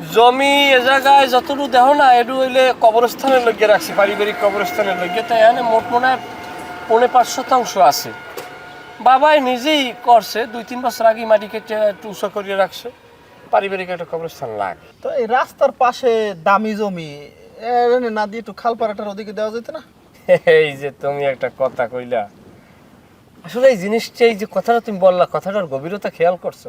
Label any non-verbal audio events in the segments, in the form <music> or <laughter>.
জমি এ জায়গায় যতটুকু দেহ না এটু হইলে কবরস্থানের লগে রাখছি পারিবারিক কবরস্থানের লগে তাই এখানে মোট মনে হয় পৌনে পাঁচ শতাংশ আছে। বাবাই নিজেই করছে দুই তিন বছর আগে মাটি কেটে একটু উঁচু করিয়ে রাখছে। পারিবারিক একটা কবরস্থান লাগে। তো এই রাস্তার পাশে দামি জমি না দিয়ে একটু খাল পাড়াটার ওদিকে দেওয়া যেত না? <laughs> এই যে তুমি একটা কথা কইলা। আসলে এই জিনিসটা এই যে কথাটা তুমি বললা কথাটার গভীরতা খেয়াল করছ।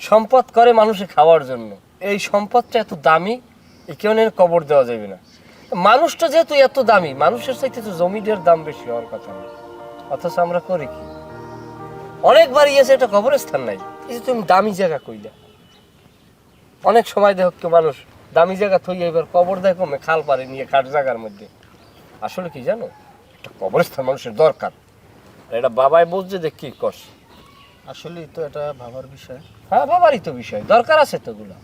সম্পদ করে মানুষে খাওয়ার জন্য। এই সম্পদটা এত দামি এই কেউ কবর দেওয়া যাবে না। মানুষটা যেহেতু এত দামি মানুষের চাইতে তো জমিটার দাম বেশি হওয়ার কথা না। অথচ আমরা করি কি? অনেকবার ইয়েছে এটা কবরস্থান নাই। এই যে তুমি দামি জায়গা কইলা। অনেক সময় দেখো মানুষ দামি জায়গা থই এবার কবর দেয় কমে খাল পারে নিয়ে কাঠ জায়গার মধ্যে। আসলে কি জানো? একটা কবরস্থান মানুষের দরকার। এটা বাবাই বুঝছে যে কি করছে আসলেই তো এটা ভাবার বিষয়। হ্যাঁ বাবারই তো বিষয়। দরকার আছে তো গুলা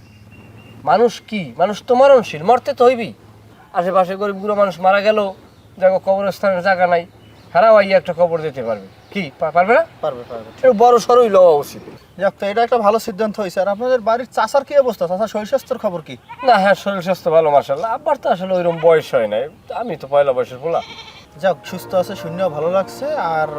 মানুষ কি? মানুষ তো মরণশীল মরতে তো হইবি আশেপাশে গরিবগুলো মানুষ মারা গেল দেখো কবরস্থানের জায়গা নাই হারাও আইয়া একটা কবর দিতে পারবে। কি? পারবে না? পারবে পারবে। একটু বড় সরই লওয়া উচিত। যাক তো এটা একটা ভালো সিদ্ধান্ত হয়েছে। আর আপনাদের বাড়ির চাষার কি অবস্থা? চাষার শরীর স্বাস্থ্যের খবর কি? না হ্যাঁ শরীর স্বাস্থ্য ভালো মার্শাল্লাহ আব্বার তো আসলে ওইরকম বয়স হয় নাই। আমি তো পয়লা বয়সের বলা। যাক সুস্থ আছে শূন্য ভালো লাগছে আর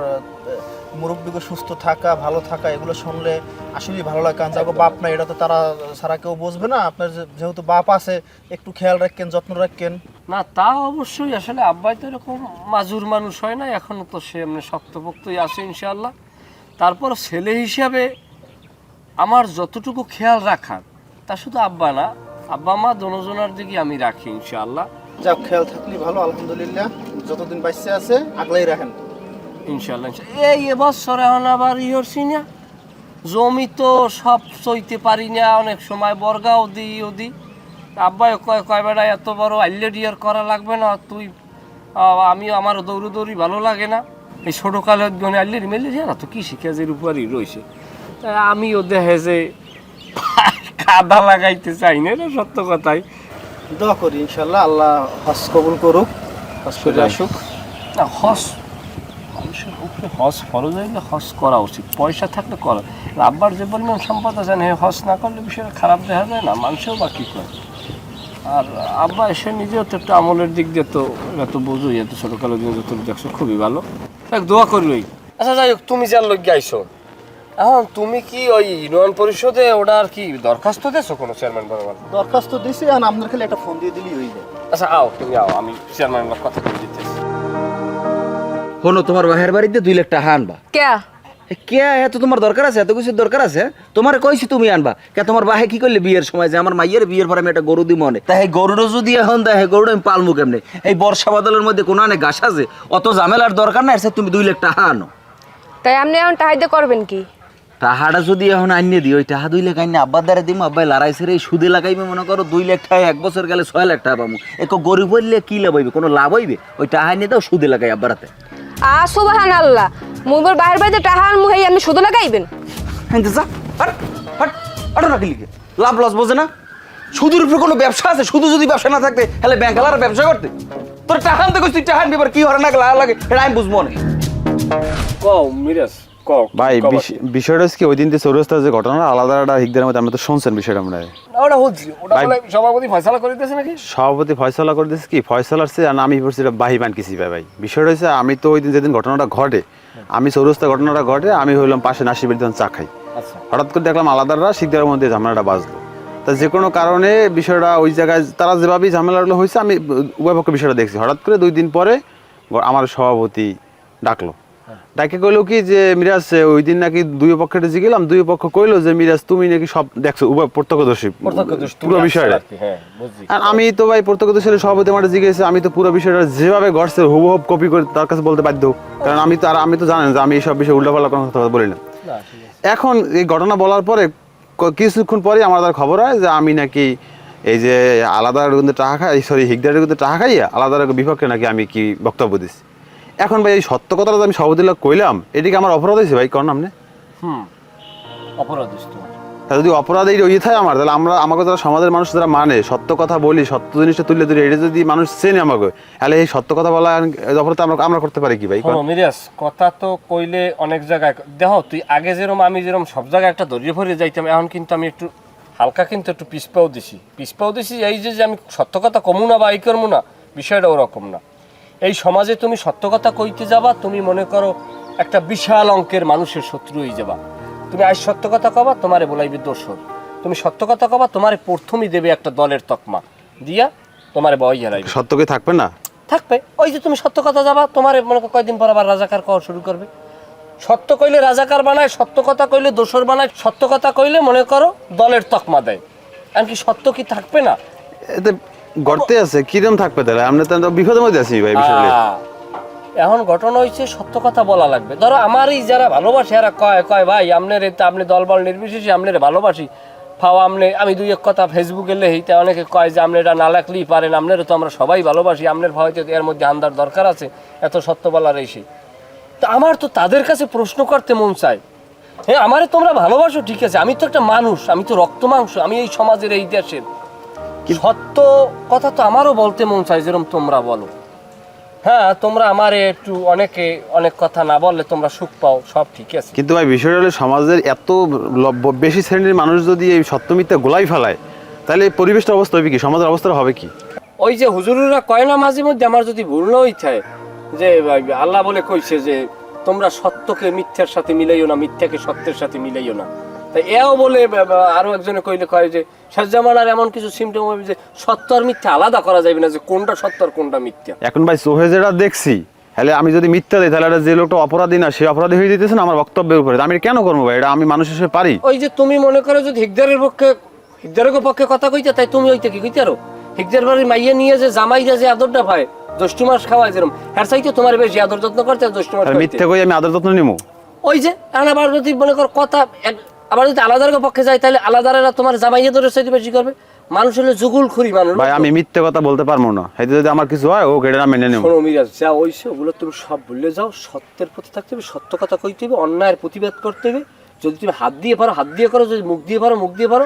মুরব্বীকে সুস্থ থাকা ভালো থাকা এগুলো শুনলে আসলেই ভালো লাগে। কারণ যাকে বাপ না এটা তো তারা সারা কেউ বুঝবে না। আপনার যেহেতু বাপ আছে একটু খেয়াল রাখেন যত্ন রাখেন। না তা অবশ্যই। আসলে আব্বাই তো এরকম মাজুর মানুষ হয় না এখনও তো সে এমনি শক্তপোক্তই আছে ইনশাল্লাহ তারপর ছেলে হিসাবে আমার যতটুকু খেয়াল রাখার তা শুধু আব্বা না আব্বা মা দোনোজনার দিকে আমি রাখি ইনশাআল্লাহ। যাক খেয়াল থাকলে ভালো আলহামদুলিল্লাহ। যতদিন বাইসে আছে আগলাই রাখেন। ইনশাল্লাহ। এই এবছর এখন আবার ইহরছি না জমি তো সব সইতে পারি না অনেক সময় বর্গাও দিই ও দিই। আব্বাই কয় কয় বেড়া এত বড় আইলেডিয়ার করা লাগবে না তুই আমি আমার দৌড়ি দৌড়ি ভালো লাগে না। এই ছোটো কালে গনে আইলেরি মেলেরি না তো কৃষি কাজের উপরই রয়েছে। তাই আমিও দেখে যে কাদা লাগাইতে চাই না সত্য কথাই। দোয়া করি ইনশাল্লাহ আল্লাহ হজ কবুল করুক। আসুক। না হস মানুষের উপরে হস ফরজ হইলে হস করা উচিত। পয়সা থাকলে করা। আব্বার যে পরিমাণ সম্পদ আছে না হস না করলে বিষয়টা খারাপ দেখা যায় না মানুষেও বা কী করে? আর আব্বা এসে নিজেও তো একটা আমলের দিক দিয়ে তো এটা তো বোঝোই এত ছোটোকালের দিন যত দেখছ খুবই ভালো। এক দোয়া করলই আচ্ছা যাই হোক তুমি যার লোক গাইছো এখন তুমি কি ওই ইউনিয়ন পরিষদে ওটার কি দরখাস্ত দিয়েছ কোনো চেয়ারম্যান বরাবর? দরখাস্ত দিছি আর আপনার খালি একটা ফোন দিয়ে দিলেই হয়ে যায়। আচ্ছা আও তুমি আও আমি চেয়ারম্যানের কথা বলে দিতেছি হনো তোমার বাহের বাড়িতে দুই লাখ টাকা আনবা। কে? কে? এত তোমার দরকার আছে এত কিছু দরকার আছে। তোমার কইছি তুমি আনবা। কে তোমার বাহে কি করলে বিয়ের সময় যে আমার মাইয়ের বিয়ের পরে আমি একটা গরু দিব মনে তাই গরুরও যদি এখন দেয় গরু আমি পালমু কেমনে? এই বর্ষা বাদলের মধ্যে কোনো অনেক ঘাস আছে? অত ঝামেলার দরকার নাই এর তুমি দুই লাখ টাকা আনো। তাই আপনি এখন টাহাইতে করবেন কি? টাহাটা যদি এখন আনিয়ে দিই ওই টাহা দুই লাখ আইনে আব্বার দ্বারা দিম আব্বাই লড়াইছে রে সুদে লাগাইবে মনে করো দুই লাখ টাকা এক বছর গেলে ছয় লাখ টাকা পাবো এক গরিব হইলে কি লাভ হইবে? কোনো লাভ হইবে? ওই টাহা আনিয়ে দাও সুদে লাগাই আব্বার হাতে। আ সুবাহান আল্লাহ মুইবর বাহির বাড়িতে টাহা আনমু হেই আপনি শুধু লাগাইবেন? হ্যাঁ যা রাখি লিখে। লাভ লস বোঝে না? সুদের উপরে কোনো ব্যবসা আছে? শুধু যদি ব্যবসা না থাকতে তাহলে ব্যাংক আলার ব্যবসা করতে? তোর টাকা আনতে কইছিস টাকা আনবি কি হরে না লাগা? লাগে এটা আমি বুঝব না। কও মিরাজ। ভাই বিষয়টা হচ্ছে কি ওই দিন যে যে ঘটনা আলাদা একটা হিকদের মধ্যে আমরা তো শুনছেন বিষয়টা আমরা না, ওটা হচ্ছে ওটা সভাপতি ফয়সালা করে দিতেছে নাকি? সভাপতি ফয়সলা করে দিয়েছে কি? ফয়সলার আর আমি পড়ছি এটা বাহি বান কিসি ভাই ভাই। বিষয়টা হচ্ছে আমি তো ওই দিন যেদিন ঘটনাটা ঘটে আমি ঘটনাটা ঘটে আমি হইলাম পাশে নাসিবের দিন চা খাই। আচ্ছা। হঠাৎ করে দেখলাম আলাদারা শিকদারের মধ্যে ঝামেলাটা বাজলো। তা যে কোনো কারণে বিষয়টা ওই জায়গায় তারা যেভাবেই ঝামেলাগুলো হয়েছে আমি উভয় পক্ষে বিষয়টা দেখছি। হঠাৎ করে দুই দিন পরে আমার সভাপতি ডাকলো। ডাকে কইলো কি যে মিরাজ ওই দিন নাকি দুই পক্ষে জিগেলাম দুই পক্ষ কইলো যে মিরাজ তুমি নাকি সব দেখছ উভয় প্রত্যক্ষদর্শী পুরো বিষয়টা। আর হ্যাঁ আর আমি তো ভাই প্রত্যক্ষদর্শী সভাপতি আমার জিজ্ঞেস আমি তো পুরো বিষয়টা যেভাবে ঘটছে হুবহুব কপি করে তার কাছে বলতে বাধ্য। কারণ আমি তো আর আমি তো জানেন যে আমি এইসব বিষয়ে উল্টাপাল্টা কোনো কথা বলি না। এখন এই ঘটনা বলার পরে কিছুক্ষণ পরে আমার তার খবর হয় যে আমি নাকি এই যে আলাদা কিন্তু টাকা খাই সরি হিকদারের কিন্তু টাকা খাইয়া আলাদা বিপক্ষে নাকি আমি কি বক্তব্য দিছি। এখন ভাই এই সত্য কথাটা আমি সভাপতির কইলাম এদিকে আমার অপরাধ হয়েছে ভাই? কোন নামনে হুম অপরাধ তা যদি অপরাধ এই ইয়ে থাকে আমার তাহলে আমরা আমাকে যারা সমাজের মানুষ যারা মানে সত্য কথা বলি সত্য জিনিসটা তুলে ধরি এটা যদি মানুষ চেনে আমাকে তাহলে এই সত্য কথা বলা অপরাধ আমরা আমরা করতে পারি কি ভাই? হ্যাঁ মিরাজ কথা তো কইলে অনেক জায়গায় দেখো তুই আগে যেরকম আমি যেরকম সব জায়গায় একটা দরিয়ে ভরে যাইতাম এখন কিন্তু আমি একটু হালকা কিন্তু একটু পিসপাও দিছি। পিসপাও দিছি এই যে যে আমি সত্য কথা কমু না বা এই করব না বিষয়টা ওরকম না। এই সমাজে তুমি সত্য কথা কইতে যাবা তুমি মনে করো একটা বিশাল অঙ্কের মানুষের শত্রু হয়ে যাবা। তুমি আজ সত্য কথা কবা তোমারে বলাইবে দোষর। তুমি সত্য কথা কবা তোমারে প্রথমই দেবে একটা দলের তকমা। দিয়া তোমারে বই হারাইবে। সত্য কি থাকবে না? থাকবে। ওই যে তুমি সত্য কথা যাবা তোমার মনে করো কয়দিন পর আবার রাজাকার কওয়া শুরু করবে। সত্য কইলে রাজাকার বানায় সত্য কথা কইলে দোষর বানায় সত্য কথা কইলে মনে করো দলের তকমা দেয়। এমনকি সত্য কি থাকবে না? এতে গর্তে আছে কিরম থাকবে তাহলে? আমরা তো বিপদের মধ্যে আছি ভাই, বিষয়টা নিয়ে। এখন ঘটনা হয়েছে সত্য কথা বলা লাগবে। ধরো, আমারই যারা ভালোবাসে, এরা কয় কয়, ভাই আপনার এতে আপনি দলবল নির্বিশেষে আপনার ভালোবাসি। ফাও আপনি আমি দুই এক কথা ফেসবুকে লেহিতে অনেকে কয় যে আপনি এটা না লাগলেই পারেন আপনারও তো আমরা সবাই ভালোবাসি আপনার ভয়তে এর মধ্যে আন্দার দরকার আছে, এত সত্য বলার এসে তো আমার তো তাদের কাছে প্রশ্ন করতে মন চায়। হ্যাঁ আমারে তোমরা ভালোবাসো, ঠিক আছে, আমি তো একটা মানুষ, আমি তো রক্ত মাংস, আমি এই সমাজের, এই দেশের। সত্য কথা তো আমারও বলতে মন চায় যেরকম তোমরা বলো। হ্যাঁ তোমরা আমারে একটু অনেকে অনেক কথা না বললে তোমরা সুখ পাও সব ঠিক আছে। কিন্তু ভাই বিষয়টা হলো সমাজের এত বেশি শ্রেণির মানুষ যদি এই সত্য মিথ্যা গোলাই ফেলায় তাহলে পরিবেশটা অবস্থা হবে কি? সমাজের অবস্থা হবে কি? ওই যে হুজুরেরা কয় না মাঝে মধ্যে আমার যদি ভুল না হইথায় যে আল্লাহ বলে কইছে যে তোমরা সত্যকে মিথ্যার সাথে মিলাইও না মিথ্যাকে সত্যের সাথে মিলাইও না। তাই এও বলে আরও একজনে কইলে কয় যে শেষ জামানার এমন কিছু সিমটম হবে যে সত্য আর মিথ্যা আলাদা করা যাবে না যে কোনটা সত্য আর কোনটা মিথ্যা। এখন ভাই সোহে যেটা দেখছি তাহলে আমি যদি মিথ্যা দিই তাহলে যে লোকটা অপরাধী না সে অপরাধী হয়ে যেতেছে না আমার বক্তব্যের উপরে। আমি কেন করব ভাই? এটা আমি মানুষ হিসেবে পারি। ওই যে তুমি মনে করো যদি হিকদারের পক্ষে হিকদারের পক্ষে কথা কইতে তাই তুমি ওইতে কি কইতে আরও? হিকদার বাড়ির মাইয়া নিয়ে যে জামাইরা যে আদরটা পায় জ্যৈষ্ঠ মাস খাওয়ায় যেরকম হ্যার চাইতে তোমার বেশি আদর যত্ন করতে জ্যৈষ্ঠ মাস মিথ্যা কই আমি আদর যত্ন নিবো ওই যে আবার যদি মনে কর কথা আবার যদি আলাদার পক্ষে যায় তাহলে আলাদারা তোমার জামাইয়া ধরে চাইতে বেশি করবে। মানুষ হলো জুগুল খুরি মানুষ। ভাই আমি মিথ্যে কথা বলতে পারব না। যদি আমার কিছু হয় ও কেটে না মেনে নেব। শোনো মিরাজ যা ওইসে ওগুলো তুমি সব ভুলে যাও। সত্যের প্রতি থাকতে হবে সত্য কথা কইতে হবে অন্যায়ের প্রতিবাদ করতে হবে। যদি তুমি হাত দিয়ে পারো হাত দিয়ে করো যদি মুখ দিয়ে পারো মুখ দিয়ে পারো।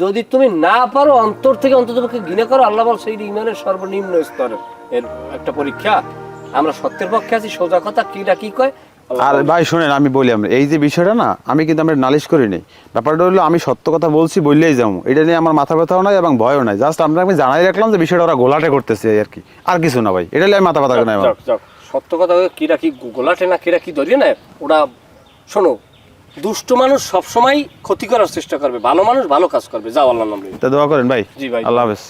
যদি তুমি না পারো অন্তর থেকে অন্তত পক্ষে ঘৃণা করো আল্লাহ বল সেই ইমানের সর্বনিম্ন স্তরের। এর একটা পরীক্ষা আমরা সত্যের পক্ষে আছি সোজা কথা কিটা কি কয় আর ভাই শোনেন আমি বলি আমরা এই যে বিষয়টা না আমি কিন্তু আমরা নালিশ করি নাই ব্যাপারটা হলো আমি সত্য কথা বলছি বললেই যাব। এটা নিয়ে আমার মাথা ব্যথাও নাই এবং ভয়ও নাই। জাস্ট আমরা আমি জানাই রাখলাম যে বিষয়টা ওরা গোলাটে করতেছে আর কি। আর কিছু না ভাই এটা নিয়ে আমি মাথা ব্যথা নাই আমার। সত্য কথা কিরা কি গোলাটে না কিরা কি ধরিয়ে নেয়? ওরা শোনো দুষ্ট মানুষ সবসময় ক্ষতি করার চেষ্টা করবে। ভালো মানুষ ভালো কাজ করবে। যাও আল্লাহ নাম। তা দোয়া করেন ভাই। জি ভাই। আল্লাহ হাফেজ।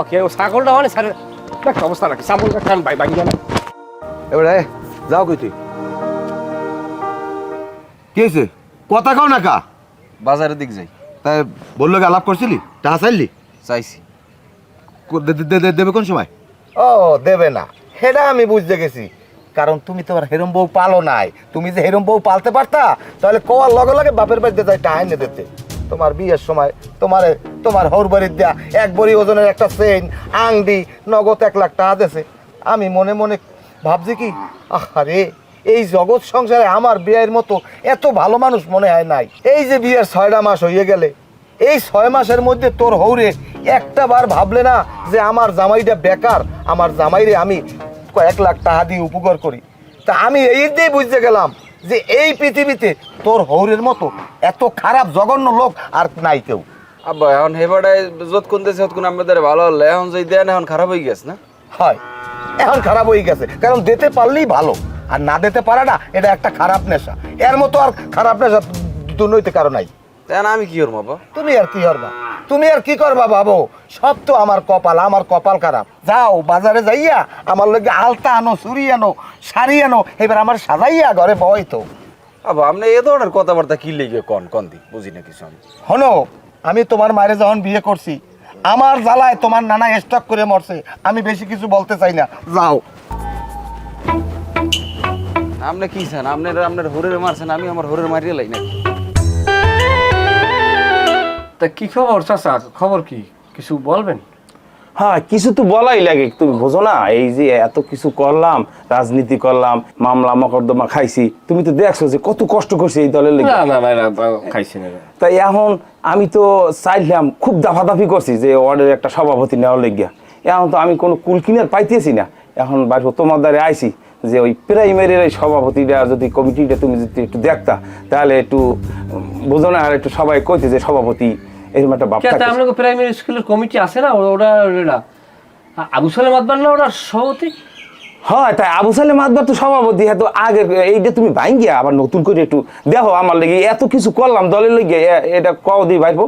ওকে ও ছাগলটা মানে স্যার অবস্থা রাখি ছাগলটা খান ভাই? ভাই না এবারে যাও কই তুই? কি হয়েছে? কথা কও না কা। বাজারের দিক যাই। তাই বলল কি আলাপ করছিলি? টাকা চাইলি? চাইছি। কো- দে- দে- দে- দেবে কোন সময়? ও দেবে না। সেটা আমি বুঝতে গেছি। কারণ তুমি তো আর হেরম বউ পালো নাই। তুমি যে হেরম বউ পালতে পারতা তাহলে কোয়ার লগে লগে বাপের বাড়িতে যাই টাকা এনে দিতে। তোমার বিয়ের সময় তোমার তোমার হর বাড়ির দেয়া এক বড়ি ওজনের একটা চেইন আংটি নগদ এক লাখ টাকা দিয়েছে আমি মনে মনে ভাবছি কি আরে এই জগৎ সংসারে আমার বিয়ের মতো এত ভালো মানুষ মনে হয় নাই। এই যে বিয়ের ছয়টা মাস হয়ে গেলে এই ছয় মাসের মধ্যে তোর হৌরে একটা বার ভাবলে না যে আমার জামাইটা বেকার আমার জামাইরে আমি কয়েক লাখ টাকা দিয়ে উপকার করি। তা আমি এই দিয়ে বুঝতে গেলাম যে এই পৃথিবীতে তোর হৌরের মতো এত খারাপ জঘন্য লোক আর নাই কেউ। আব্বা এখন হেবাটায় যত কোন দেশে কোন আমাদের ভালো হলে এখন যদি দেন এখন খারাপ হয়ে গেছে না? হয় এখন খারাপ হয়ে গেছে কারণ দিতে পারলেই ভালো। আর না দিতে পারে না এটা একটা খারাপ নেশা। এর মতো আর খারাপ নেশা দুর্নৈতে কারও নাই। তাই আমি কি করব আব্বা তুমি আর কি করবা? তুমি আর কি করবা বাবু? সব তো আমার কপাল আমার কপাল খারাপ। যাও বাজারে যাইয়া আমার লগে আলতা আনো চুরি আনো শাড়ি আনো এবার আমার সাজাইয়া ঘরে বই তো। আব্বা আপনি এ ধরনের কথাবার্তা কি লেগে কন কন দি? বুঝি না কিছু আমি। হনো আমি তোমার মায়ের যখন বিয়ে করছি আমার জ্বালায় তোমার নানা স্টক করে মরছে। আমি বেশি কিছু বলতে চাই না। যাও। আপনি কি চান আপনার আপনার হরের মারছেন আমি আমার হরের মারিয়ে লাই নাকি? তা কি খবর চাচা? খবর কি? কিছু বলবেন? হ্যাঁ কিছু তো বলাই লাগে তুমি বোঝো না? এই যে এত কিছু করলাম রাজনীতি করলাম মামলা মকদ্দমা খাইছি তুমি তো দেখছ যে কত কষ্ট করছি এই দলের লেগে। না না খাইছি না। তাই এখন আমি তো চাইলাম খুব দাফাদাফি করছি যে ওয়ার্ডের একটা সভাপতি নেওয়ার লেগিয়া। এখন তো আমি কোনো কুল কিনার পাইতেছি না। এখন বাইরে তোমার দ্বারে আইছি। যে ওই প্রাইমারির এই সভাপতিটা যদি কমিটিটা তুমি যদি একটু দেখতা তাহলে একটু বোঝো না আর একটু সবাই কইতে যে সভাপতি এরকম একটা ভাব থাকে। আপনাকে প্রাইমারি স্কুলের কমিটি আছে না? ওরা ওরা আবু সালেম আদবার না ওরা সভাপতি? হয় তাই আবু সালেম আদবার তো সভাপতি হ্যাঁ তো আগে এইটা তুমি ভাঙ্গিয়া আবার নতুন করে একটু দেখো। আমার লেগে এত কিছু করলাম দলের লেগে এটা কও দিই ভাইপো।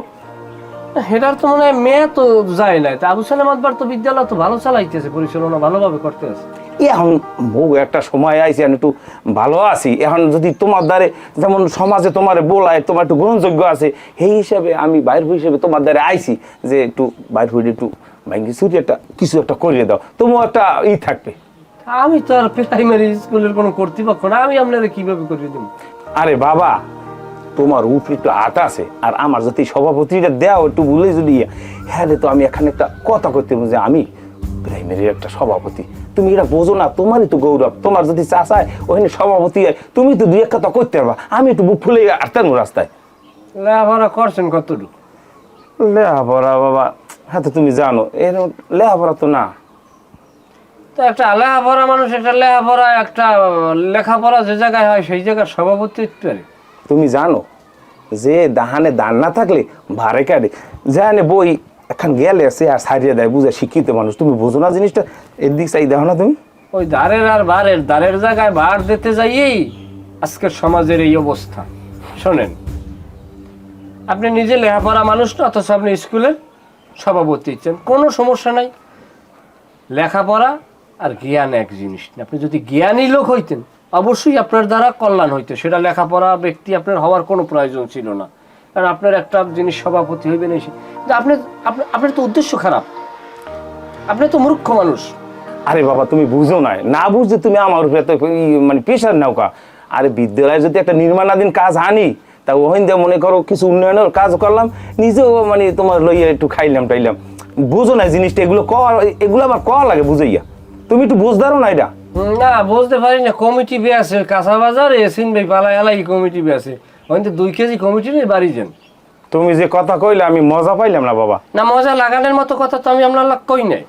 হেটার তো মনে হয় মেয়ে তো যায় না আবু সালেম আদবার তো বিদ্যালয় তো ভালো চালাইতেছে পরিচালনা ভালোভাবে করতে আছে এখন বউ একটা সময় আইসি আমি একটু ভালো আছি। এখন যদি তোমার দ্বারে যেমন সমাজে তোমার বলায় তোমার একটু গ্রহণযোগ্য আছে সেই হিসাবে আমি বাইর হিসেবে তোমার দ্বারে আইসি যে একটু বাইর হইলে একটু ভাঙ্গি চুরি একটা কিছু একটা করিয়ে দাও। তোমার একটা ই থাকবে। আমি তো আর প্রাইমারি স্কুলের কোনো কর্তৃপক্ষ না আমি আপনারা কীভাবে করিয়ে দেবো? আরে বাবা তোমার উপরে একটু আট আছে আর আমার যদি সভাপতিটা দেওয়া একটু ভুলে যদি হ্যাঁ তো আমি এখানে একটা কথা করতে যে আমি প্রাইমারির একটা সভাপতি। তুমি এটা বোঝো না তোমারই তো গৌরব। তোমার যদি চাচায় ওখানে সভাপতি হয় তুমি তো দুই এক কথা করতে পারবা। আমি একটু বুক ফুলে আসতাম রাস্তায়। লেখাপড়া করছেন কতটুকু? লেখাপড়া বাবা হ্যাঁ তো তুমি জানো এরকম লেখাপড়া তো না। তো একটা লেখাপড়া মানুষ একটা লেখাপড়া একটা লেখাপড়া যে জায়গায় হয় সেই জায়গার সভাপতি হতে পারে। তুমি জানো যে দাহানে দান না থাকলে ভারে কাটে। জানে বই এখন গেলে সে আর সারিয়ে দেয়, বুঝে শিক্ষিত মানুষ। তুমি বোঝো না জিনিসটা? এর দিক চাই দেখো না তুমি? ওই দ্বারের আর বারের, দ্বারের জায়গায় বার দিতে যাইয়েই আজকের সমাজের এই অবস্থা। শোনেন, আপনি নিজে লেখাপড়া মানুষ না, অথচ আপনি স্কুলের সভাপতি হচ্ছেন। কোনো সমস্যা নাই। লেখাপড়া আর জ্ঞান এক জিনিস না। আপনি যদি জ্ঞানী লোক হইতেন, অবশ্যই আপনার দ্বারা কল্যাণ হইতো। সেটা লেখাপড়া ব্যক্তি আপনার হওয়ার কোনো প্রয়োজন ছিল না। কারণ আপনার একটা জিনিস সভাপতি হইবেন এসে আপনি আপনি- আপনার তো উদ্দেশ্য খারাপ। আপনি তো মূর্খ মানুষ। আরে বাবা তুমি বুঝো না না বুঝতে তুমি আমার উপরে ই- মানে প্রেশার নাও কা? আরে বিদ্যালয়ে যদি একটা নির্মাণাধীন কাজ আনি তা ওখান দিয়ে মনে করো কিছু উন্নয়নের কাজ করলাম নিজেও মানে তোমার লইয়া একটু খাইলাম টাইলাম। বুঝো না জিনিসটা এগুলো কওয়া এগুলো আবার ক লাগে বুঝাইয়া। তুমি একটু বুঝদারো না এটা? না বুঝতে পারি না কমিটি বে আছে কাঁচা বাজার এসিন ভাই পালা এলাই কমিটি বে আছে। ওখানে দুই কেজি কমিটি নিয়ে বাড়ি যান তুমি যে কথা কইলে আমি মজা পাইলাম না বাবা। না মজা লাগানোর মতো কথা তো আমি আপনার কই নাই।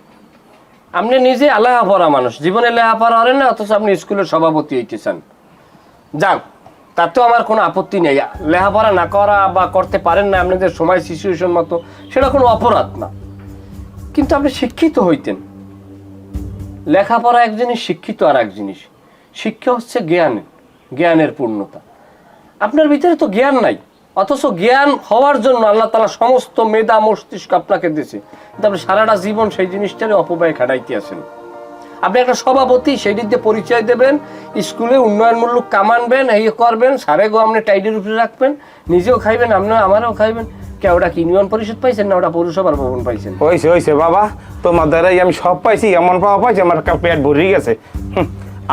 আপনি নিজে আলাহা পড়া মানুষ জীবনে লেখাপড়া হরেন না অথচ আপনি স্কুলের সভাপতি হইতেছেন। যাক তাতেও আমার কোনো আপত্তি নেই। লেখাপড়া না করা বা করতে পারেন না আপনাদের সময় সিচুয়েশন মতো সেটা কোনো অপরাধ না। কিন্তু আপনি শিক্ষিত হইতেন। লেখাপড়া এক জিনিস শিক্ষিত আর এক জিনিস। শিক্ষা হচ্ছে জ্ঞান জ্ঞানের পূর্ণতা। আপনার ভিতরে তো জ্ঞান নাই। অথচ জ্ঞান হওয়ার জন্য আল্লাহ তালা সমস্ত মেধা মস্তিষ্ক আপনাকে দিয়েছে। কিন্তু আপনি সারাটা জীবন সেই জিনিসটারে অপব্যয় খাটাইতে আছেন। আপনি একটা সভাপতি দিয়ে পরিচয় দেবেন, স্কুলে উন্নয়নমূলক কামানবেন এই করবেন সারে গো আপনি টাইডের উপরে রাখবেন, নিজেও খাইবেন আপনার আমারও খাইবেন। কে ওটা কি ইউনিয়ন পরিষদ পাইছেন না ওটা পৌরসভার ভবন পাইছেন? হয়েছে হয়েছে বাবা, তোমার দ্বারাই আমি সব পাইছি, এমন পাওয়া পাইছি, আমার পেট ভরে গেছে।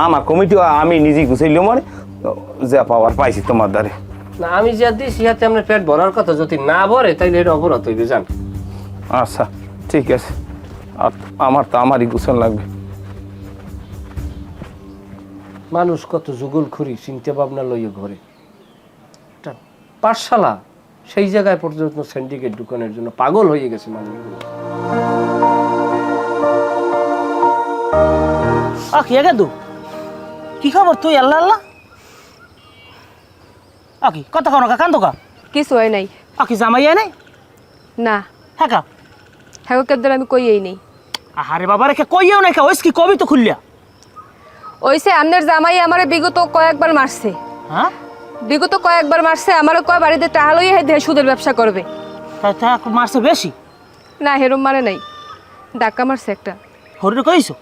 আমার কমিটিও আমি নিজেই গুছাইলেও মানে। যা পাওয়ার পাইছি তোমার দ্বারে। না আমি যা দিয়েছি হাতে আপনার পেট ভরার কথা। যদি না ভরে তাইলে এটা অপরাধ হইবে যান আচ্ছা ঠিক আছে। আর আমার তো আমারই গুছান লাগবে। মানুষ কত যুগল খুরি চিন্তা ভাবনা লইয়ে ঘরে। একটা পাঠশালা সেই জায়গায় পর্যন্ত সিন্ডিকেট দোকানের জন্য পাগল হয়ে গেছে মানুষগুলো। আকি আগে দু কি খবর তুই আল্লাহ আল্লাহ? আকি কত কোনো কা কান্দো কা? কিছু হয় নাই। আকি জামাই নাই? না। হ্যাঁ কা? হ্যাঁ কেদ্দর আমি কইয়েই নেই। আরে বাবা রেখে কইও নাই কা ওইস কি কবি তো খুললিয়া? ওইসে আমনের জামাই আমারে বিগত কয়েকবার মারছে। হ্যাঁ? বিগত কয়েকবার মারছে আমারও কয় বাড়িতে টাকা লইয়া হে সুদের ব্যবসা করবে। তা মারছে বেশি? না হেরম মানে নাই। ডাক্কা মারছে একটা। হরিরে কইছো?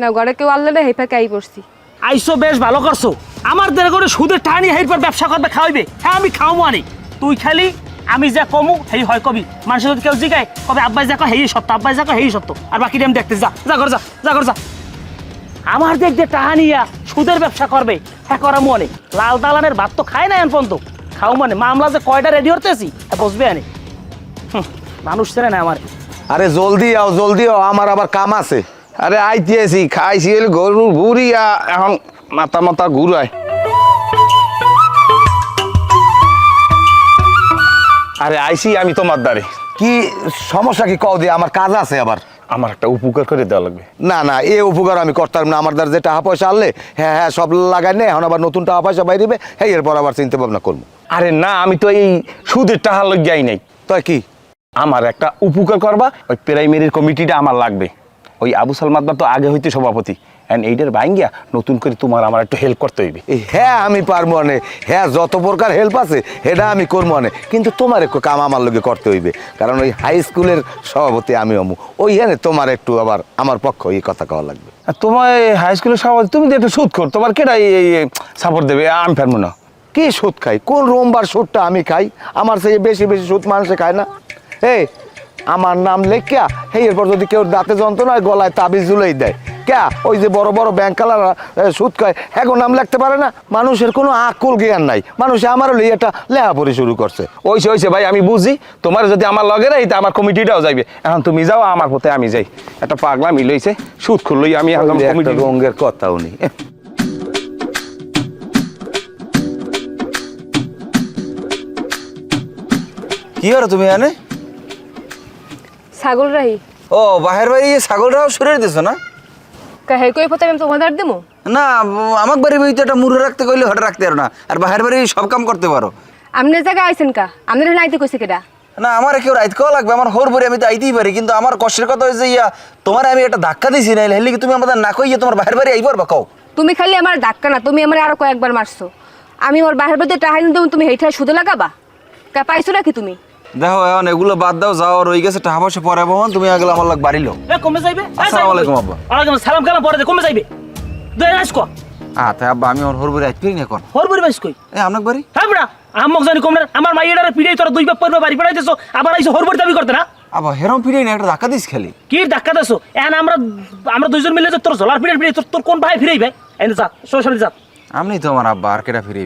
না ঘরে কেউ আনলে না হেফাকে আই পড়ছি। আইসো বেশ ভালো করছ। আমার দের করে সুদের টানি হেই পর ব্যবসা করবে, খাওয়াইবে। হ্যাঁ আমি খাওয়াবো আনি। তুই খালি, আমি যা কমু, হেই হয় কবি। মানুষের যদি কেউ জিগায়, কবে আব্বাই যা কয়, হেই সত্য, আব্বাই যা কয়, হেই সত্য। আর বাকি আমি দেখতে যা যা কর যা যা কর যা। আমার দেখ যে টাহা নিয়া সুদের ব্যবসা করবে হ্যাঁ করা মনে লাল দালানের ভাত তো খায় না এখন পর্যন্ত। খাও মানে মামলা যে কয়টা রেডি হতেছি হ্যাঁ বসবে আনে। মানুষ চেনে না আমার। আরে জলদি আও জলদি আও, আমার আবার কাম আছে। আরে আইতেছি, খাইছি গরুর বুড়িয়া এখন মাথা মাথা ঘুরায়। আরে আইসি আমি তোমার দ্বারে। কি সমস্যা কি? কও দিয়ে আমার কাজ আছে আবার। আমার একটা উপকার করে দেওয়া লাগবে। না না এ উপকার আমি করতাম না। আমার দ্বারা যে টাকা পয়সা আনলে হ্যাঁ হ্যাঁ সব লাগাই নে এখন আবার নতুন টাকা পয়সা বাইরিবে হ্যাঁ এরপর আবার চিন্তা ভাবনা করব। আরে না আমি তো এই সুদের টাকা লগ যাই নাই। তাই কি? আমার একটা উপকার করবা ওই প্রাইমারির কমিটিটা আমার লাগবে। ওই আবু সালমাদবার তো আগে হইতে সভাপতি। এন্ড এইটার বাইঙ্গিয়া নতুন করে তোমার আমার একটু হেল্প করতে হইবে। হ্যাঁ আমি পারব অনে হ্যাঁ যত প্রকার হেল্প আছে সেটা আমি করব অনে কিন্তু তোমার একটু কাম আমার লোকে করতে হইবে। কারণ ওই হাই স্কুলের সভাপতি আমি অমু ওই হ্যাঁ তোমার একটু আবার আমার পক্ষ এই কথা কওয়া লাগবে। তোমার হাই স্কুলের সভাপতি তুমি তো একটু সুদ কর তোমার কেটা এই সাপোর্ট দেবে? আমি ফেরবো না কি সুদ খাই কোন রোমবার সুদটা আমি খাই? আমার থেকে বেশি বেশি সুদ মানুষে খায় না। এই আমার নাম লেখিয়া সেই এরপর যদি কেউ দাঁতে যন্ত্রণায় গলায় তাবিজ ঝুলেই দেয়। ক্যা? ওই যে বড় বড় ব্যাংকালারা সুদ খায়। এখন নাম লিখতে পারে না? মানুষের কোনো আকুল জ্ঞান নাই। মানুষ আমার হলে এটা লেহাপড়ি শুরু করছে। ওইসে ওইসে ভাই আমি বুঝি। তোমার যদি আমার লগে রাই তা আমার কমিটিটাও যাইবে। এখন তুমি যাও আমার পথে আমি যাই। একটা পাগলা মিলইছে সুদ খুললই আমি এখন কমিটি রঙের কথা উনি। কি হলো তুমি এনে ছাগল রাহি ও বাহের বাড়ি ছাগলটাও সরিয়ে দিছো না? কাহে কই পথে আমি তোমাদের দেবো না আমার বাড়ি বাড়িতে একটা মুড়ে রাখতে কইলে হঠাৎ রাখতে পারো না। আর বাহের বাড়ি সব কাম করতে পারো আমনে জায়গায় আইছেন কা? আমনে নাইতে কইছে কেডা? না আমার কেউ রাইত কেউ লাগবে। আমার হোর ভরে আমি তো আইতেই পারি কিন্তু আমার কষ্টের কথা হয়েছে ইয়া তোমার আমি একটা ধাক্কা দিছি না হেলি কি তুমি আমাদের না কইয়ে তোমার বাহের বাড়ি আইবার বা কও। তুমি খালি আমার ধাক্কা না তুমি আমার আরও কয়েকবার মারছো আমি ওর বাহির বাদে টাহাই তুমি হেইটা শুধু লাগাবা। কা পাইছো নাকি তুমি? দেখো এখন এগুলো বাদ দাও যাও রয়ে গেছে টাকা পয়সা পরে বহন তুমি আগলে আমার লাগ এ কমে যাইবে? আসসালামু আলাইকুম? আব্বা। ওয়ালাইকুম সালাম কালাম পরে কমে যাইবে। দুই কো আব্বা আমি আইতে পারি না হরবরি বাইস কই? এ আপনার বাড়ি? হ্যাঁ বড়া আমক জানি কম না আমার মাইয়াডারে পিড়াই তোরা দুই বাপ পড়বে বাড়ি পড়াইতেছো আবার আইসো হর বরি দাবি করতে না? আবার হেরম ফিরে না একটা ধাক্কা দিস খালি। কি ধাক্কা দেছো? এখন আমরা আমরা দুইজন মিলে তোর জলার পিড়াই পিড়াই তোর কোন ভাই ফিরাই ভাই এনে যা সরাসরি যা। আপনি তো আমার আব্বা, আর কেটা ফিরে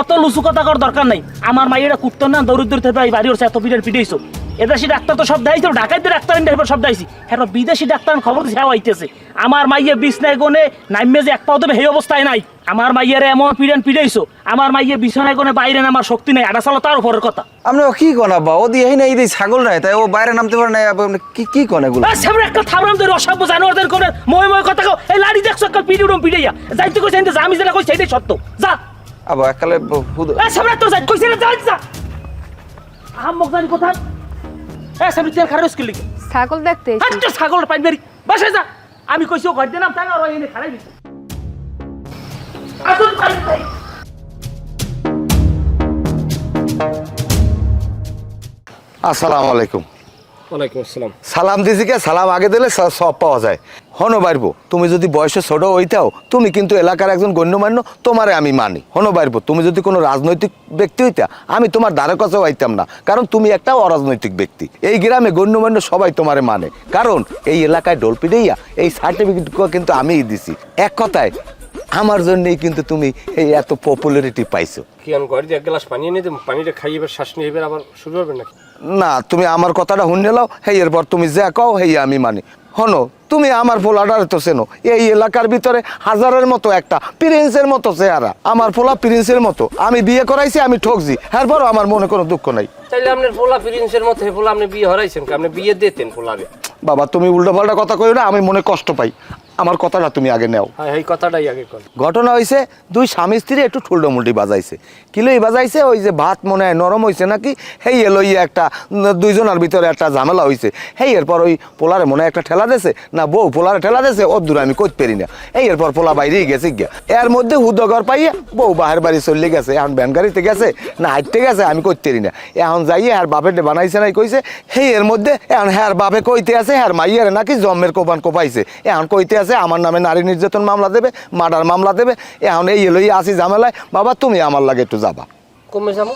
অত লুচু কথা কর দরকার নাই। আমার মাইয়েরা কুটতো না, দরিদ্র থেকে এই বাড়ি ওর এত পিড়ের পিড়াইছো এদেশি ডাক্তার তো সব দাইছে তো ডাক্তার এনে সব দাইছি হ্যাঁ বিদেশি ডাক্তার খবর দিছে আইতেছে। আমার মাইয়ে বিছনায় গনে, নাইমে যে এক পাও দেবে, সেই অবস্থায় নাই। আমার মাইয়ের এমন পিড়ান পিড়াইছো আমার মাইয়ে বিছনায় গনে বাইরে নামার শক্তি নাই আড়া চালো তার উপরের কথা। আপনি ও কি কোন আব্বা? ও দিয়ে না এই দিয়ে ছাগল নাই তাই ও বাইরে নামতে পারে না আপনি কি কি কোন এগুলো? আর সামনে একটা থামরাম ধরে অসভ্য জানোয়ারদের করে মই মই কথা কও এই লাড়ি দেখছ একটা পিড়ি উড়ম পিড়াইয়া যাইতে কইছে যে আমি যেটা কইছি সেটাই সত্য যা। আব্বা একালে হুদ এই সামনে তো যাই কইছে না যা যা। আহাম্মক জানি কথা এই সামনে তেল খারাপ স্কিল লিখে। ছাগল দেখতে আইছি। ছাগল পাইন বেরি বাসায় যা। আমি কইছি ও ঘর দিলাম তাই না আর এনে খারাই দিছে। আসুন ভাই ভাই। আসসালামু আলাইকুম। ওয়ালাইকুম আসসালাম। সালাম দিছি কে? সালাম আগে দিলে সব পাওয়া যায়। হনো বাইরবো তুমি যদি বয়সে ছোট হইতাও তুমি কিন্তু এলাকার একজন গণ্যমান্য তোমারে আমি মানি। হনো বাইরবো তুমি যদি কোনো রাজনৈতিক ব্যক্তি হইতা আমি তোমার ধারে কাছেও আইতাম না। কারণ তুমি একটা অরাজনৈতিক ব্যক্তি। এই গ্রামে গণ্যমান্য সবাই তোমারে মানে। কারণ এই এলাকায় ডলপিডেইয়া এই সার্টিফিকেট কিন্তু আমিই দিছি। এক কথায় আমার জন্যই কিন্তু তুমি এই এত পপুলারিটি পাইছো। কি আমি ঘরে এক গ্লাস পানি এনে দেবো পানিটা খাইয়ে এবার শ্বাস নিয়ে এবার আবার শুরু হবে নাকি? না তুমি আমার কথাটা শুনে লাও হেই এরপর তুমি যা কও হেই আমি মানি। হনো তুমি আমার পোলাটার তো চেনো এই এলাকার ভিতরে হাজারের মতো একটা প্রিন্সের মতো চেহারা। আমার পোলা প্রিন্সের মতো। আমি বিয়ে করাইছি আমি ঠকছি। এরপরও আমার মনে কোনো দুঃখ নাই। তাইলে আপনার পোলা প্রিন্সের মতো হে পোলা আপনি বিয়ে হরাইছেন আপনি বিয়ে দিতেন পোলারে? বাবা তুমি উল্টো পাল্টা কথা কইও না আমি মনে কষ্ট পাই। আমার কথাটা তুমি আগে নেও। হ্যাঁ এই কথাটাই আগে ঘটনা হয়েছে দুই স্বামী স্ত্রী একটু ঠুল্ডমুল্টি বাজাইছে। কিলোই বাজাইছে ওই যে ভাত মনে হয় নরম হয়েছে নাকি হেই এলো ইয়ে একটা দুইজনের ভিতরে একটা ঝামেলা হয়েছে হেই এরপর ওই পোলারে মনে হয় একটা ঠেলা দেছে না বউ পোলারে ঠেলা দেছে ওর দূরে আমি কইতে পারি না। এই এরপর পোলা বাইরেই গেছে গিয়া। এর মধ্যে হুদগর পাইয়া বউ বাহের বাড়ি চলে গেছে এখন ভ্যান গাড়িতে গেছে না হাইটে গেছে আমি কইতে পারি না। এখন যাইয়ে আর বাপের বানাইছে নাই কইছে হেই এর মধ্যে এখন হ্যার বাপে কইতে আছে হ্যার মাইয়ারে নাকি জন্মের কোপান কোপাইছে। এখন কইতে আছে আমার নামে নারী নির্যাতন মামলা দেবে মার্ডার মামলা দেবে এখন এই এলোই আসি ঝামেলায়। বাবা তুমি আমার লাগে একটু যাবা। কমে যাব?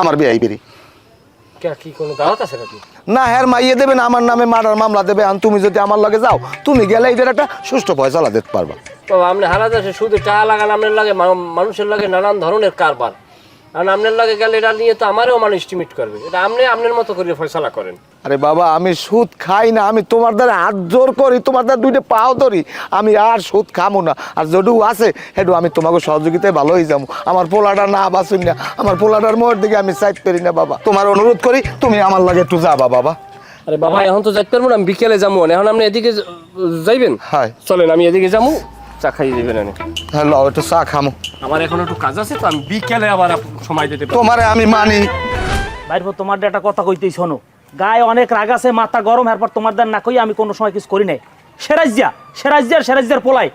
আমার বিয়াই বেরি আছে না হ্যার মাইয়ে দেবে না আমার নামে মার্ডার মামলা দেবে এখন তুমি যদি আমার লাগে যাও তুমি গেলে এটার একটা সুষ্ঠু ফয়সালা দিতে পারবা। বাবা আপনি হারা দেশে শুধু টাকা লাগান আপনার লাগে মানুষের লাগে নানান ধরনের কারবার। কারণ আপনার লাগে গেলে এটা নিয়ে তো আমারও মানুষ এস্টিমেট করবে। এটা আপনি আপনার মতো করে ফয়সালা করেন। আরে বাবা আমি সুদ খাই না আমি তোমার দ্বারা হাত জোর করি তোমার দ্বারা দুইটা পাও ধরি আমি আর সুদ খামো না। আর যেটু আছে সেটু আমি তোমাকে সহযোগিতায় ভালো হয়ে যাব। আমার পোলাটা না বাসুন না আমার পোলাটার মোড় দিকে আমি সাইড করি না বাবা। তোমার অনুরোধ করি তুমি আমার লাগে একটু যাবা বাবা। আরে বাবা এখন তো যাইতে পারব না আমি বিকেলে যাব। এখন আপনি এদিকে যাইবেন? হাই চলেন আমি এদিকে যাব। চা খাইয়ে দেবেন এনে। হ্যালো একটু চা খামো। আমার এখন একটু কাজ আছে তো আমি বিকেলে আবার সময় দিতে পারব। তোমারে আমি মানি। বাইর তোমার একটা কথা কইতেই শোনো। গায়ে অনেক রাগ আছে মাথা গরম এরপর তোমার দ্বার না কই আমি কোনো সময় কিছু করি নাই। সেরাজ্যা সেরাজ্যার সেরাজ্যার পোলাই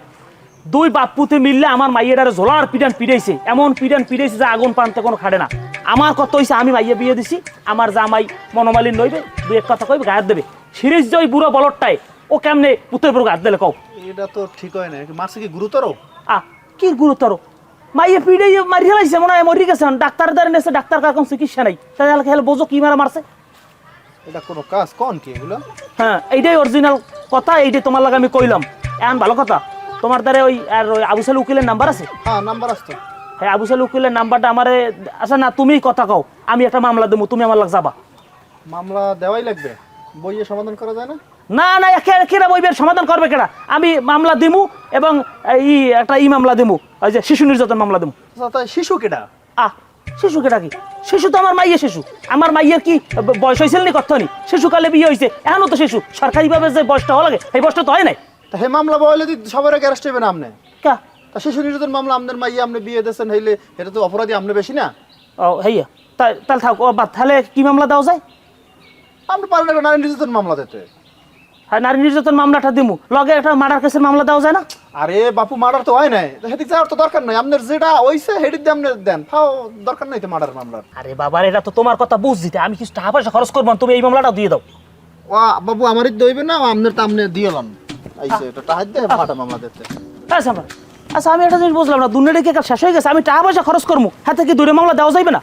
দুই বাপুতে মিললে আমার মাইয়ের ঝোলার পিডান পিড়াইছে। এমন পিডান পিড়াইছে যে আগুন পানতে কোনো খাড়ে না। আমার কত হয়েছে আমি মাইয়ে বিয়ে দিছি আমার জামাই মনোমালিন নইবে দুই এক কথা কইবে গায়ের দেবে। সিরিজ যে ওই বুড়ো বলরটাই ও কেমনে? পুতের বুড়ো গাছ দিলে কও। এটা তো ঠিক হয় না মারছে কি গুরুতর? আ কি গুরুতর? মাইয়ে পিড়ে মারি ফেলাইছে মনে হয় মরি গেছে। ডাক্তার দ্বারা নেছে ডাক্তার কার কোনো চিকিৎসা নাই। তাহলে খেলে বোঝো কি মারা মারছে। এটা কোনো কাজ কোন কি এগুলো? হ্যাঁ এইটাই অরিজিনাল কথা এইটাই তোমার লাগে আমি কইলাম। এখন ভালো কথা তোমার দ্বারা ওই আর ওই আবু সাল উকিলের নাম্বার আছে? হ্যাঁ নাম্বার আসতো হ্যাঁ আবু সাল উকিলের নাম্বারটা আমারে আচ্ছা না তুমিই কথা কও। আমি একটা মামলা দেবো তুমি আমার লাগ যাবা। মামলা দেওয়াই লাগবে। বইয়ে সমাধান করা যায় না? না না কেরা বইবের? সমাধান করবে কেরা? আমি মামলা দিমু এবং ই একটা ই মামলা দিমু। ওই যে শিশু নির্যাতন মামলা দিমু। আচ্ছা, শিশু কেটা আহ শিশু কেটা কি? শিশু তো আমার মাইয়ে শিশু। আমার মাইয়ের কি বয়স হয়েছিল নি কখনই শিশুকালে বিয়ে হয়েছে এখনও তো শিশু। সরকারিভাবে যে বয়সটা হওয়া লাগে এই বয়সটা তো হয় নাই। তা হে মামলা বলে সবার আগে অ্যারেস্ট না আপনি কা? তা শিশু নির্যাতন মামলা আপনার মাইয়া আপনি বিয়ে দিয়েছেন হইলে এটা তো অপরাধী আপনি বেশি না? ও হেইয়া। তাই তাহলে থাক ও বাদ তাহলে কি মামলা দেওয়া যায়? আপনি পারেন একটা নারী নির্যাতন মামলা দিতে। হ্যাঁ নারী নির্যাতন মামলাটা দিমু। লগে একটা মার্ডার কেসের মামলা দেওয়া যায় না? আরে বাপু মার্ডার তো হয় নাই। সেদিক যাওয়ার তো দরকার নাই। আপনার যেটা হইছে হেডিক দিয়ে আপনি দেন। তাও দরকার নাই তো মার্ডার মামলার। আরে বাবার এটা তো তোমার কথা বুঝ আমি কিছু টাকা পয়সা খরচ করব তুমি এই মামলাটা দিয়ে দাও। ও বাবু আমারই দইবে না আপনার তো আপনি দিয়ে লন। আইছে এটা টাহাজ দিয়ে ফাটা মামলা দিতে। আচ্ছা আচ্ছা আমি একটা জিনিস বুঝলাম না দুনিয়াটা কি কাল শেষ হয়ে গেছে? আমি টাকা পয়সা খরচ করব। হাতে কি দূরে মামলা দেওয়া যাইবে না?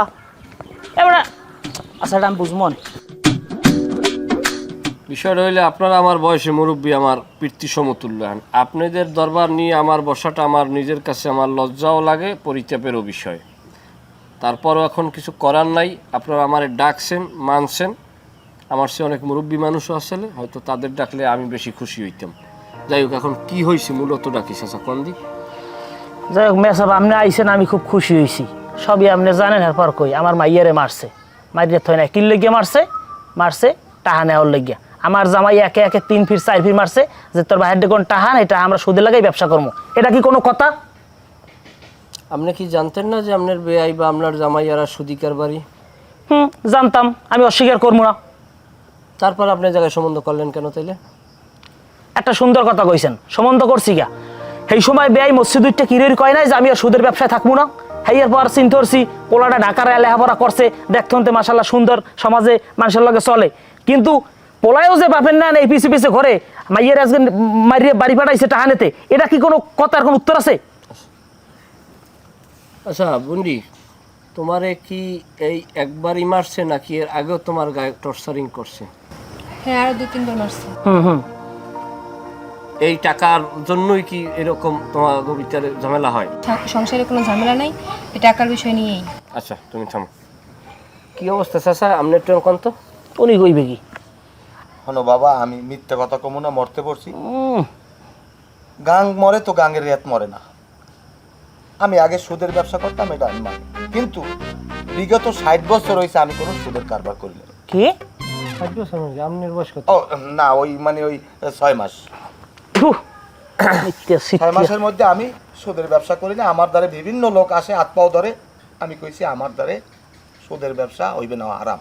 আহ এবার আচ্ছা এটা আমি বুঝব না বিষয়টা হইলে আপনারা আমার বয়সে মুরব্বী, আমার পিতৃ সমতুল্য। আপনাদের দরবার নিয়ে আমার বসাটা আমার নিজের কাছে আমার লজ্জাও লাগে পরিত্যাপেরও বিষয়। তারপরও এখন কিছু করার নাই। আপনারা আমার ডাকছেন, মানছেন। আমার সে অনেক মুরব্বী মানুষও আসলে হয়তো তাদের ডাকলে আমি বেশি খুশি হইতাম। যাই হোক, এখন কি হয়েছে মূলত ডাকিস আচ্ছা কন্দি যাই হোক মেসাব আপনি আইসেন আমি খুব খুশি হয়েছি সবই আপনি জানেন, এরপর কই, আমার মাইয়ারে মারছে। মাইরে থই না কিল লেগে মারছে মারছে, টাহা নেওয়ার লেগে আমার জামাই একে একে তিন ফিট চার ফিট মারছে যে তোর বাহির কোন টাহা এটা আমরা সুদে লাগাই ব্যবসা করব। এটা কি কোনো কথা? আপনি কি জানতেন না যে আপনার বেআই বা আপনার জামাইয়ারা সুদিকার বাড়ি? হুম জানতাম। আমি অস্বীকার করব না। তারপর আপনার জায়গায় সম্বন্ধ করলেন কেন তাইলে? একটা সুন্দর কথা কইছেন। সম্বন্ধ করছি গা। সেই সময় বেআই মসজিদ উঠতে কিরের কয় নাই যে আমি আর সুদের ব্যবসায় থাকব না? হেয়ার পর চিন্তা করছি পোলাটা ঢাকার লেখাপড়া করছে। দেখতে মাসাল্লাহ সুন্দর সমাজে মানুষের লগে চলে। কিন্তু পোলায়ও যে বাপের না এই পিছে পিছে ঘরে মাইয়ের আজকে মারিয়ে বাড়ি পাঠাইছে টাহানেতে এটা কি কোনো কথার কোনো উত্তর আছে? আচ্ছা বন্ডি তোমারে কি এই একবারই মারছে নাকি এর আগেও তোমার গায়ে টর্চারিং করছে? হ্যাঁ আরও দু তিনবার মারছে। হুম হুম। এই টাকার জন্যই কি এরকম তোমার ভিতরে ঝামেলা হয়? সংসারে কোনো ঝামেলা নাই এই টাকার বিষয় নিয়েই। আচ্ছা তুমি থামো। কি অবস্থা চাচা? আপনি একটু কোন তো? উনি কইবে কি? হনো বাবা আমি মিথ্যে কথা কমু না মরতে পড়ছি। উম, গাং মরে তো গাঙের রেত মরে না। আমি আগে সুদের ব্যবসা করতাম এটা আমি মানি। কিন্তু বিগত ষাট বছর হয়েছে আমি কোনো সুদের কারবার করি না কি? আপনার বয়স কত? ও না ওই মানে ওই ছয় মাস। ছয় মাসের মধ্যে আমি সুদের ব্যবসা করি না আমার দ্বারে বিভিন্ন লোক আসে হাত পাও ধরে। আমি কইছি আমার দ্বারে সুদের ব্যবসা হইবে না আরাম।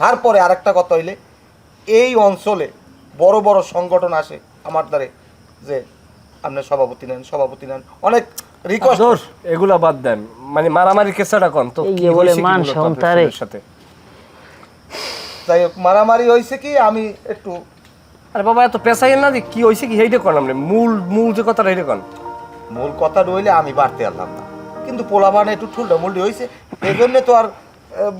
তারপরে আরেকটা কথা হইলে এই অঞ্চলে বড় বড় সংগঠন আসে আমার দ্বারে যে আপনি সভাপতি নেন সভাপতি নেন। অনেক রিকোয়েস্ট এগুলা বাদ দেন। মানে মারামারি কেসাটা কোন? তো কি বলে মান। সাথে? যাই হোক মারামারি হয়েছে কি আমি একটু আরে বাবা এত পেশাই না যে কি হয়েছে কি? সেইটা কোন আপনি? মূল মূল যে কথাটা এইটা কোন? মূল কথা রইলে আমি বাড়তে পারলাম না। কিন্তু পোলাপান একটু ঠুলটা মুলটি হয়েছে এই জন্যে তো আর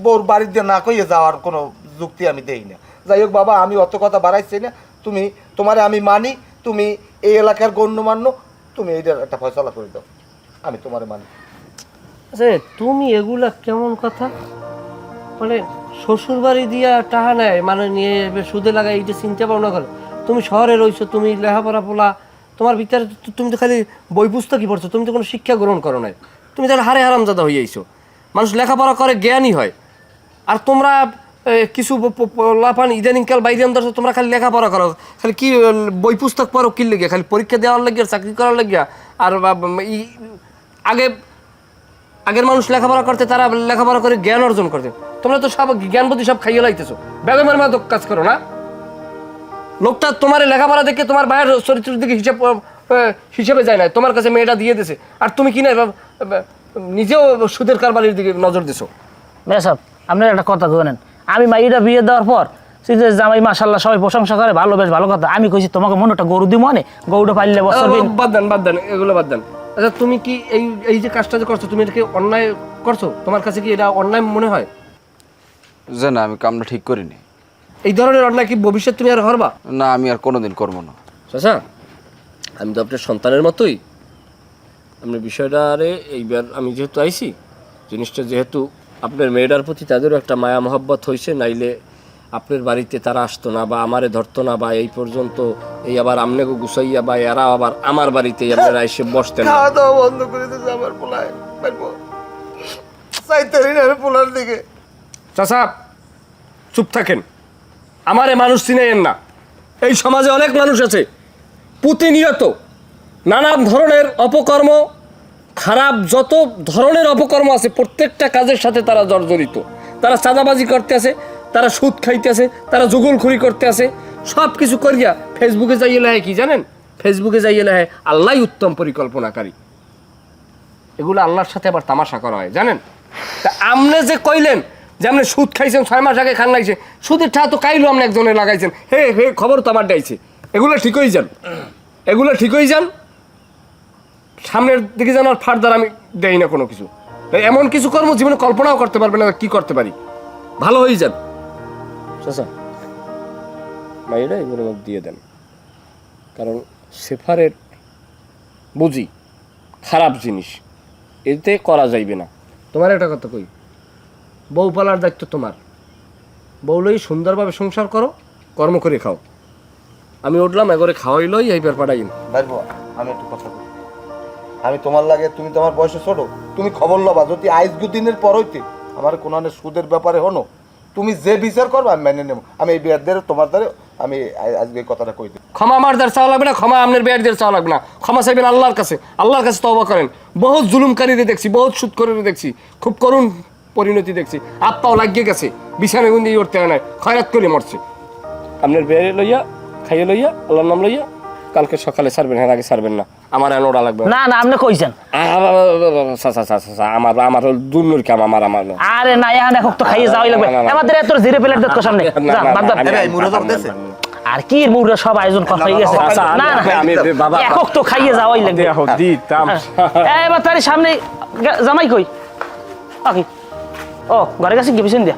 বউর বাড়ির দিয়ে না কইয়ে যাওয়ার কোনো যুক্তি আমি দেই না। যাই হোক বাবা, আমি অত কথা বাড়াইছি না। তুমি, তোমারে আমি মানি, তুমি এই এলাকার গণ্যমান্য, তুমি এইটার একটা ফয়সলা করে দাও। আমি তোমারে মানি। আচ্ছা তুমি এগুলা কেমন কথা? মানে শ্বশুর বাড়ি দিয়া টাহা নেয় মানে নিয়ে সুদে লাগাই এইটা চিন্তা ভাবনা করে। তুমি শহরে রইছো তুমি লেখাপড়া পোলা, তোমার ভিতরে তুমি তো খালি বই পুস্তকই পড়ছো, তুমি তো কোনো শিক্ষা গ্রহণ করো নাই। তুমি তাহলে হারে হারামজাদা হয়ে আইছো। মানুষ লেখাপড়া করে জ্ঞানই হয়। আর তোমরা কিছু প- প- প- লাফান ইদানিংকাল বাইরে আন্দাজ, তোমরা খালি লেখাপড়া করো। খালি কি বই পুস্তক পড়ো কি লেগে? খালি পরীক্ষা দেওয়ার লাগিয়া চাকরি করার লাগিয়া আর আগে, আগের মানুষ লেখাপড়া করতে, তারা লেখাপড়া করে জ্ঞান অর্জন করতে। তোমরা তো সব জ্ঞান বুদ্ধি সব খাইয়ে লাইতেছো। বেগমের মতো কাজ করো না। লোকটা তোমার লেখাপড়া দেখে তোমার বাইরের চরিত্রের দিকে হিসাব হিসেবে যায় না। তোমার কাছে মেয়েটা দিয়ে দিছে। আর তুমি কি না নিজেও সুদের কারবারির দিকে নজর দিছো? মেসাব আপনার একটা কথা নেন আমি মাইটা বিয়ে দেওয়ার পর সেই যে জামাই মাসাল্লাহ সবাই প্রশংসা করে ভালো বেশ ভালো কথা। আমি কইছি তোমাকে মনে একটা গরু দিব মনে গরুটা পাইলে বছর বাদ দেন বাদ দেন এগুলো বাদ দেন। আচ্ছা তুমি কি এই এই যে কাজটা যে করছ তুমি এটাকে অন্যায় করছ? তোমার কাছে কি এটা অন্যায় মনে হয়? যে না আমি কামটা ঠিক করিনি। এই ধরনের অন্যায় কি ভবিষ্যৎ তুমি আর করবা না আমি আর কোনোদিন করব না। চাচা আমি তো আপনার সন্তানের মতোই। আপনার বিষয়টা আরে এইবার আমি যেহেতু আইছি জিনিসটা যেহেতু আপনার মেয়েটার প্রতি তাদেরও একটা মায়া মহব্বত হয়েছে নাইলে আপনার বাড়িতে তারা আসতো না বা আমারে ধরতো না বা এই পর্যন্ত এই আবার আমনেকে গুছাইয়া বা এরা আবার আমার বাড়িতে আপনারা এসে বসতেন। না খাওয়া দাওয়া বন্ধ করে দিয়েছে আমার পোলায়। পারব না পোলার দিকে। চাচা চুপ থাকেন। আমারে মানুষ চিনেন না। এই সমাজে অনেক মানুষ আছে। প্রতিনিয়ত নানান ধরনের অপকর্ম খারাপ যত ধরনের অপকর্ম আছে, প্রত্যেকটা কাজের সাথে তারা জর্জরিত। তারা চাঁদাবাজি করতে আছে, তারা সুদ খাইতে আছে, তারা জুগলখুরি করতে আছে। সব কিছু করিয়া ফেসবুকে যাইয়ে লাহে কি জানেন? ফেসবুকে যাইয়ে লাহে আল্লাহ উত্তম পরিকল্পনাকারী। এগুলো আল্লাহর সাথে আবার তামাশা করা হয়, জানেন? তা আমনে যে কইলেন যে আপনি সুদ খাইছেন, ছয় মাস আগে খান লাগছে, সুদের ঠা তো কাইলো আপনি একজনে লাগাইছেন। হে হে, খবর তো আমার ডাইছে। এগুলো ঠিকই যান এগুলো ঠিকই যান সামনের দিকে যেন আর ফার্দার আমি দেই না কোনো কিছু। এমন কিছু কর্ম জীবনে কল্পনাও করতে পারবে না, কি করতে পারি? ভালো হয়ে যান এগুলো দিয়ে দেন। কারণ সেফারের বুঝি খারাপ জিনিস, এতে করা যাইবে না। তোমার একটা কথা কই, বউ পালার দায়িত্ব তোমার। বউ লই সুন্দরভাবে সংসার করো, কর্ম করে খাও। আমি উঠলাম, এগরে খাওয়াই লই এইবার বাইরবো আমি একটু কথা আমি তোমার লাগে তুমি তো আমার বয়সে ছোট তুমি খবর লবা যদি আইজ দিনের পর হইতে আমার কোনো সুদের ব্যাপারে হনো তুমি যে বিচার করবে আমি মেনে নেব। আমি এই বিয়ার দ্বারা তোমার দ্বারে আমি আজকে এই কথাটা কই দিই। ক্ষমা আমার দ্বার চাওয়া লাগবে না ক্ষমা আপনার বেয়ারদের চাওয়া লাগবে না। ক্ষমা চাইবেন আল্লাহর কাছে আল্লাহর কাছে তওবা করেন। বহুত জুলুমকারীদের দেখছি বহুত সুদ করে দেখছি খুব করুণ পরিণতি দেখছি। আত্মাও লাগিয়ে গেছে বিছানা গুন্দি উঠতে হয় না খয়রাত করে মরছে। আপনার বেয়ারে লইয়া খাইয়ে লইয়া আল্লাহর নাম লইয়া কালকে সকালে ছাড়বেন হ্যাঁ আগে ছাড়বেন না। আমার ওরা লাগবে না না আপনি কইছেন আমার আমার দুর্নুর কাম আমার আমার। আরে না এখন এখন তো খাইয়ে যাওয়াই লাগবে। আমাদের এত জিরে প্লেট সামনে যা, বাদ দাও। এই? আর কি মুড়ে সব আয়োজন করা হয়ে গেছে আচ্ছা, না না আমি বাবা একক তো খাইয়ে যাওয়াই লাগবে দেহ দিতাম তার সামনে জামাই কই আকি ও ঘরে গেছে কি পিছন দিয়া